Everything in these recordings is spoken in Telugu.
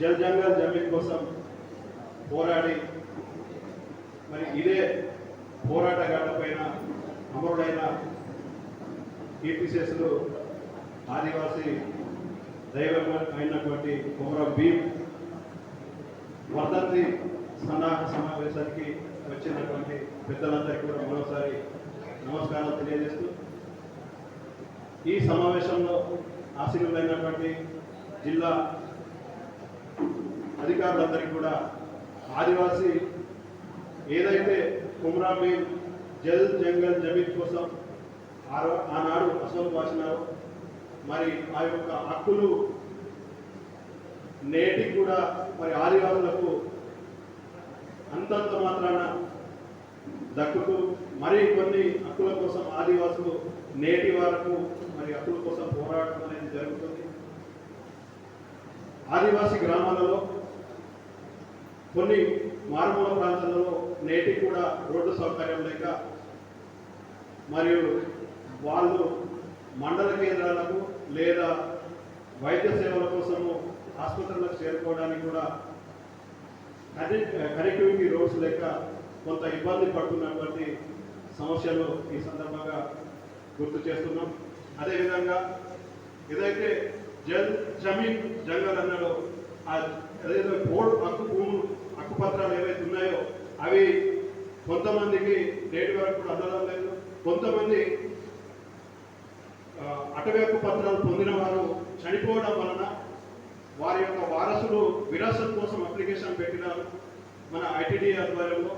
జల్ జంగల్ జమీన్ కోసం పోరాడి మరి ఇదే పోరాటగాళ్ళ పైన అమరుడైన టీపీసీఎస్లు ఆదివాసీ దైవం అయినటువంటి కుమరం భీమ్ వర్ధంతి సన్నాహ సమావేశానికి వచ్చినటువంటి పెద్దలందరికీ కూడా మరోసారి నమస్కారాలు తెలియజేస్తూ ఈ సమావేశంలో ఆశీనులైనటువంటి జిల్లా అధికారులందరికీ కూడా ఆదివాసీ ఏదైతే కుమ్రాం భీమ్ జల్ జంగల్ జమీన్ కోసం ఆనాడు అసలు వాసినారో మరి ఆ యొక్క హక్కులు నేటికి కూడా మరి ఆదివాసులకు అంతంత మాత్రాన దక్కుతూ మరి కొన్ని హక్కుల కోసం ఆదివాసులు నేటి వరకు మరి హక్కుల కోసం పోరాటం అనేది జరుగుతుంది. ఆదివాసీ గ్రామాలలో కొన్ని మారుమూల ప్రాంతాలలో నేటికి కూడా రోడ్డు సౌకర్యం లేక మరియు వాళ్ళు మండల కేంద్రాలకు లేదా వైద్య సేవల కోసము ఆసుపత్రులకు చేరుకోవడానికి కూడా కనెక్ట్ కనెక్టివిటీ రోడ్స్ లేక కొంత ఇబ్బంది పడుతున్నటువంటి సమస్యలు ఈ సందర్భంగా గుర్తు చేస్తున్నాం. అదేవిధంగా ఏదైతే జల్ జమీన్ జంగల్ అన్నాడో ఏదైతే పోడు హక్కు భూములు హక్కు పత్రాలు ఏవైతే ఉన్నాయో అవి కొంతమందికి నేటి వరకు కూడా అందడం లేదు. కొంతమంది అటవీ హక్కు పత్రాలు పొందిన వారు చనిపోవడం వలన వారి యొక్క వారసులు విరాసత్ కోసం అప్లికేషన్ పెట్టినారు మన ఐటీడీ ఆధ్వర్యంలో.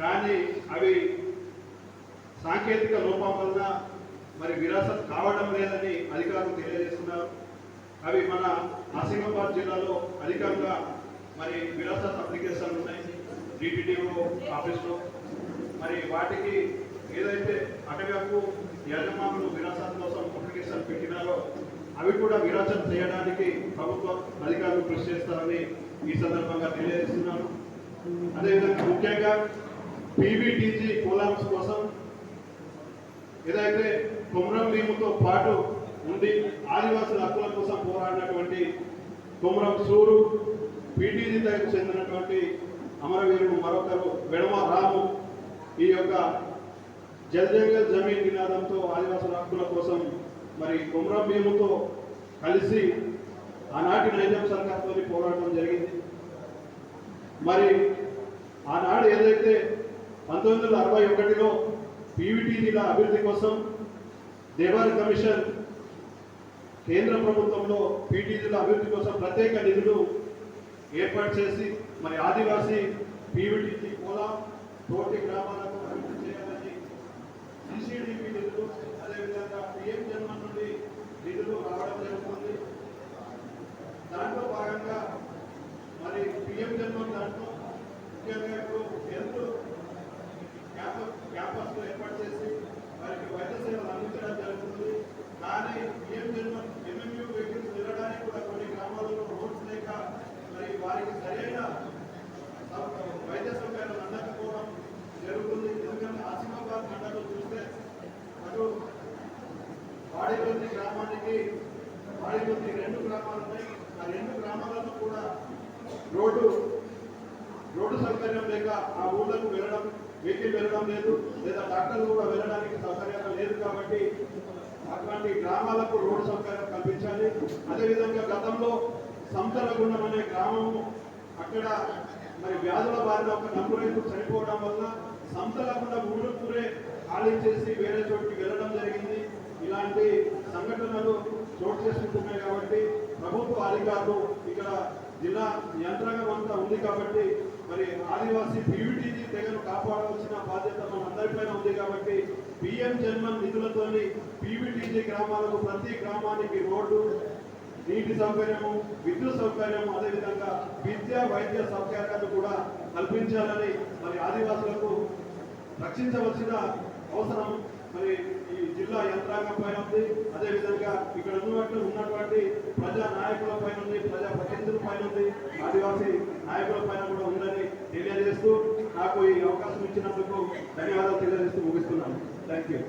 కానీ అవి సాంకేతిక లోపం వలన మరి విరాసత్ కావడం లేదని అధికారులు తెలియజేస్తున్నారు. అవి మన ఆసిఫాబాద్ జిల్లాలో అధికంగా మరి విరాసత్ అప్లికేషన్లు ఉన్నాయి. డిటిడిఓ ఆఫీస్లో. మరి వాటికి ఏదైతే అటవీ హక్కు యజమానులు విరాసత్ కోసం అప్లికేషన్ పెట్టినారో అవి కూడా విరాసత్ చేయడానికి ప్రభుత్వ అధికారులు కృషి చేస్తారని ఈ సందర్భంగా తెలియజేస్తున్నాను. అదేవిధంగా ముఖ్యంగా పీవీటీజీ కోలామ్స్ కోసం ఏదైతే కుమ్రం భీముతో పాటు ఉండి ఆదివాసుల హక్కుల కోసం పోరాడినటువంటి కుమరం సూరు పీటీజీ తరగతి చెందినటువంటి అమరవీరుడు మరొకరు వెడమ రాము. ఈ యొక్క జల్జంగల్ జమీన్ నినాదంతో ఆదివాసుల హక్కుల కోసం మరి కుమరం భీముతో కలిసి ఆనాటి నైజాం సర్కార్తో పోరాటం జరిగింది. మరి ఆనాడు ఏదైతే పంతొమ్మిది వందల అరవై ఒకటిలో పీవీటీజీల అభివృద్ధి కోసం దేవారి కమిషన్ కేంద్ర ప్రభుత్వంలో పీటీజీల అభివృద్ధి కోసం ప్రత్యేక నిధులు ఏర్పాటు చేసి మరి ఆదివాసీ పీవీటీసీ కోలా తోటి గ్రామాలకు అభివృద్ధి చేయాలని సిసిడిపి నిధులు అదేవిధంగా పిఎం జన్మ నుండి నిధులు రావడం జరుగుతుంది దాంట్లో భాగంగా మరి పిఎం జన్మ దాంట్లో ముఖ్యంగా ఇప్పుడు హెల్త్ క్యాంపస్ క్యాంపస్లు ఏర్పాటు చేసి వారికి వైద్య సేవలు అందించడం జరుగుతుంది కానీ పిఎం జన్మ ఎంఎంయూ వెహికల్స్ వెళ్ళడానికి కూడా కొన్ని గ్రామాలలో రోడ్స్ లేక మరి వారికి సరైన సౌ- వైద్య సౌకర్యాలు అందకపోవడం జరుగుతుంది ఎందుకంటే ఆసిఫాబాద్ మండలం చూస్తే అటు వాడిపల్లి గ్రామానికి వాడిపల్లి రెండు గ్రామాలు ఉన్నాయి. ఆ రెండు గ్రామాలను కూడా రోడ్డు రోడ్డు సౌకర్యం లేక ఆ ఊళ్ళకు వెళ్ళడం వెహికల్ వెళ్ళడం లేదు. లేదా డాక్టర్లు కూడా వెళ్ళడానికి సౌకర్యం లేదు కాబట్టి అటువంటి గ్రామాలకు రోడ్డు సౌకర్యం కల్పించాలి. అదేవిధంగా గతంలో సంతలగుండం అనే గ్రామము అక్కడ మరి వ్యాధుల బారిన ఒక నలుగురు చనిపోవడం వల్ల సంతలకుండా ఊరుకూరే ఖాళీ చేసి వేరే చోటికి వెళ్ళడం చేసుకుంటున్నాయి కాబట్టి ప్రభుత్వ అధికారులు ఇక్కడ జిల్లా యంత్రాంగం అంతా ఉంది కాబట్టి మరి ఆదివాసీ పీవీటీజీ తెగను కాపాడవలసిన బాధ్యత మనందరిపైన ఉంది కాబట్టి పిఎం జన్మన్ నిధులతోని పీవీటీజీ గ్రామాలకు ప్రతి గ్రామానికి రోడ్డు నీటి సౌకర్యము విద్యుత్ సౌకర్యము అదేవిధంగా విద్య వైద్య సౌకర్యాలు కూడా కల్పించాలని మరి ఆదివాసులకు రక్షించవలసిన అవసరం మరి ఈ జిల్లా యంత్రాంగం పైన ఉంది. అదేవిధంగా ఇక్కడ ఉన్నట్టు ఉన్నటువంటి ప్రజా నాయకుల పైన ఉంది ప్రజా ప్రతినిధుల పైన ఉంది. ఆదివాసీ నాయకుల పైన కూడా ఉందని తెలియజేస్తూ నాకు ఈ అవకాశం ఇచ్చినందుకు ధన్యవాదాలు తెలియజేస్తూ ముగిస్తున్నాను. Thank you